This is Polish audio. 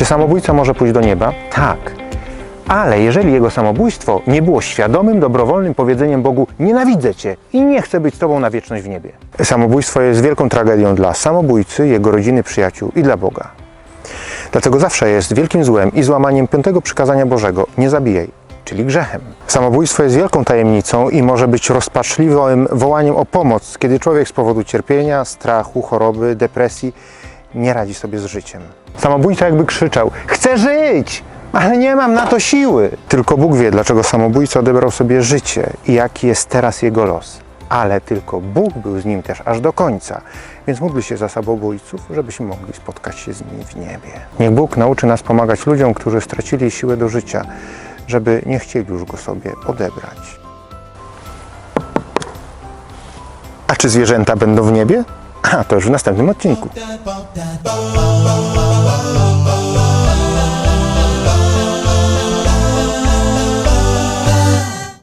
Czy samobójca może pójść do nieba? Tak. Ale jeżeli jego samobójstwo nie było świadomym, dobrowolnym powiedzeniem Bogu nienawidzę Cię i nie chcę być z Tobą na wieczność w niebie. Samobójstwo jest wielką tragedią dla samobójcy, jego rodziny, przyjaciół i dla Boga. Dlatego zawsze jest wielkim złem i złamaniem piątego przykazania Bożego nie zabijaj, czyli grzechem. Samobójstwo jest wielką tajemnicą i może być rozpaczliwym wołaniem o pomoc, kiedy człowiek z powodu cierpienia, strachu, choroby, depresji nie radzi sobie z życiem. Samobójca jakby krzyczał: Chcę żyć! Ale nie mam na to siły. Tylko Bóg wie, dlaczego samobójca odebrał sobie życie i jaki jest teraz jego los. Ale tylko Bóg był z nim też aż do końca. Więc módl się za samobójców, żebyśmy mogli spotkać się z nimi w niebie. Niech Bóg nauczy nas pomagać ludziom, którzy stracili siłę do życia, żeby nie chcieli już go sobie odebrać. A czy zwierzęta będą w niebie? A to już w następnym odcinku.